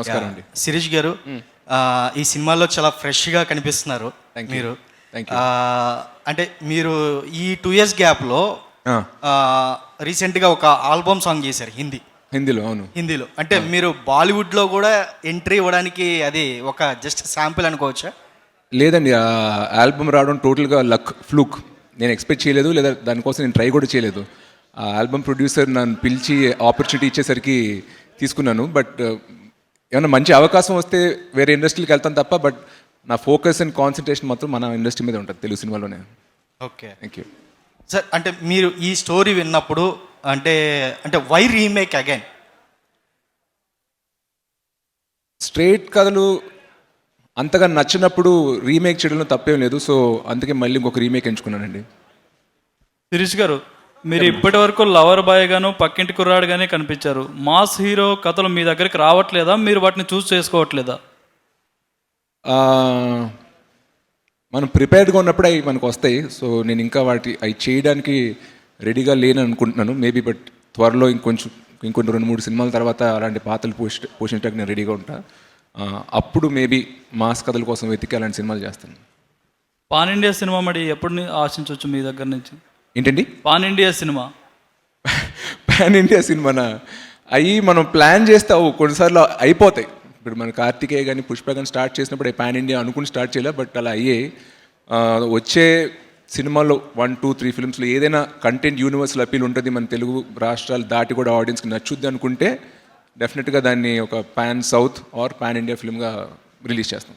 నమస్కారం అండి. శిరీష్ గారు ఈ సినిమాలో చాలా ఫ్రెష్గా కనిపిస్తున్నారు. మీరు. అంటే మీరు ఈ టూ ఇయర్స్ గ్యాప్లో రీసెంట్గా ఒక ఆల్బమ్ సాంగ్ చేశారు హిందీ. హిందీలో అవును. హిందీలో. అంటే మీరు బాలీవుడ్లో కూడా ఎంట్రీ ఇవ్వడానికి అది ఒక జస్ట్ శాంపిల్ అనుకోవచ్చా? లేదండి ఆల్బమ్ రావడం టోటల్గా లక్ ఫ్లూక్. నేను ఎక్స్పెక్ట్ చేయలేదు లేదా దానికోసం నేను ట్రై కూడా చేయలేదు. ఆ ఆల్బమ్ ప్రొడ్యూసర్ నన్ను పిలిచి ఆపర్చునిటీ ఇచ్చేసరికి తీసుకున్నాను బట్ ఏమైనా మంచి అవకాశం వస్తే వేరే ఇండస్ట్రీకి వెళ్తాను తప్ప బట్ నా ఫోకస్ అండ్ కాన్సన్ట్రేషన్ మాత్రం మన ఇండస్ట్రీ మీద ఉంటుంది తెలుగు సినిమాలోనే. ఓకే. థ్యాంక్ యూ సార్ అంటే మీరు ఈ స్టోరీ విన్నప్పుడు అంటే అంటే వై రీమేక్ అగైన్ స్ట్రైట్ కథలు అంతగా నచ్చినప్పుడు రీమేక్ చేయడంలో తప్పేం లేదు సో అందుకే మళ్ళీ ఇంకొక రీమేక్ ఎంచుకున్నానండి. శిరీష్ గారు మీరు ఇప్పటి వరకు లవర్ బాయ్ గాను పక్కింటి కుర్రాడుగానే కనిపించారు. మాస్ హీరో కథలు మీ దగ్గరికి రావట్లేదా? మీరు వాటిని చూస్ చేసుకోవట్లేదా? మనం ప్రిపేర్డ్గా ఉన్నప్పుడు అవి మనకు వస్తాయి. సో నేను ఇంకా వాటి అవి చేయడానికి రెడీగా లేని అనుకుంటున్నాను మేబీ బట్ త్వరలో ఇంకొంచెం ఇంకొన్ని రెండు మూడు సినిమాల తర్వాత అలాంటి పాత్రలు పోషి పోషించడానికి నేను రెడీగా ఉంటా. అప్పుడు మేబీ మాస్ కథల కోసం వెతికి అలాంటి సినిమాలు చేస్తాను. పాన్ ఇండియా సినిమా మరి ఎప్పుడు ఆశించవచ్చు మీ దగ్గర నుంచి? ఏంటండి? Pan India cinema. Pan India సినిమానా? అవి మనం ప్లాన్ చేస్తే అవు కొన్నిసార్లు అయిపోతాయి. ఇప్పుడు మన కార్తికేయ కానీ పుష్ప కానీ స్టార్ట్ చేసినప్పుడు పాన్ ఇండియా అనుకుని స్టార్ట్ చేయలే బట్ అలా అయ్యే వచ్చే సినిమాలో వన్ టూ త్రీ ఫిల్మ్స్లో ఏదైనా కంటెంట్ యూనివర్సల్ అపీల్ ఉంటుంది మన తెలుగు రాష్ట్రాలు దాటి కూడా ఆడియన్స్కి నచ్చుద్ది అనుకుంటే డెఫినెట్గా దాన్ని ఒక pan south or pan India ఫిల్మ్గా release చేస్తాం.